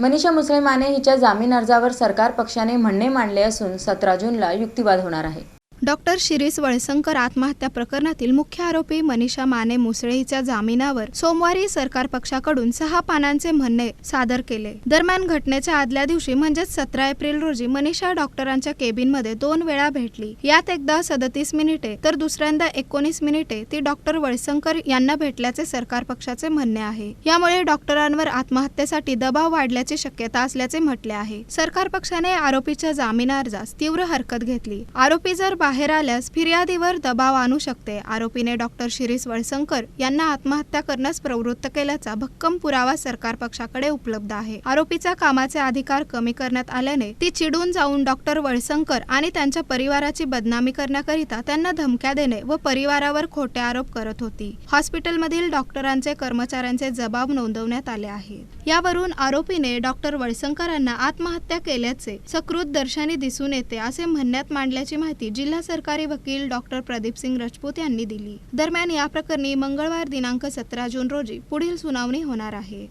मनीषा मुसळे माने हिच्या जामीन अर्जावर सरकार पक्षाने म्हणणे मांडले असून सतरा जूनला युक्तिवाद होणार आहे. डॉक्टर शिरीष वळसंकर आत्महत्या प्रकरणातील मुख्य आरोपी मनीषा माने मुसळे हिच्या जामिनावर सोमवारी सरकार पक्षाकडून सहा पानांचे म्हणणे सादर केले. दरम्यान घटनेच्या आदल्या दिवशी म्हणजेच सतरा एप्रिल रोजी मनीषा डॉक्टरांच्या केबिनमध्ये दोन वेळा भेटली. यात एकदा सदतीस मिनिटे तर दुसऱ्यांदा एकोणीस मिनिटे ती डॉक्टर वळसंकर यांना भेटल्याचे सरकार पक्षाचे म्हणणे आहे. यामुळे डॉक्टरांवर आत्महत्येसाठी दबाव वाढल्याची शक्यता असल्याचे म्हटले आहे. सरकार पक्षाने आरोपीच्या जामीन अर्जास तीव्र हरकत घेतली. आरोपी जर बाहेर आल्यास फिर्यादीवर दबाव आणू शकते. आरोपीने डॉक्टर शिरीष वळसंकर यांना आत्महत्या करण्यास प्रवृत्त केल्याचा भक्कम पुरावा सरकार पक्षाकडे उपलब्ध आहे. आरोपीचा कामाचे अधिकार कमी करण्यात आल्याने ती चिडून जाऊन डॉक्टर वळसंकर आणि त्यांच्या परिवाराची बदनामी करण्याकरिता त्यांना धमक्या देणे व परिवारावर खोटे आरोप करत होती. हॉस्पिटलमधील डॉक्टरांचे कर्मचाऱ्यांचे जबाब नोंदवण्यात आले आहेत. यावरून आरोपीने डॉक्टर वळसंकरांना आत्महत्या केल्याचे सकृत दर्शनी दिसून येते असे म्हणण्यात मांडल्याची माहिती जिल्हा सरकारी वकील डॉक्टर प्रदीपसिंग राजपूत यांनी दिली. दरम्यान या प्रकरणी मंगळवार दिनांक सतरा जून रोजी पुढील सुनावणी होणार आहे.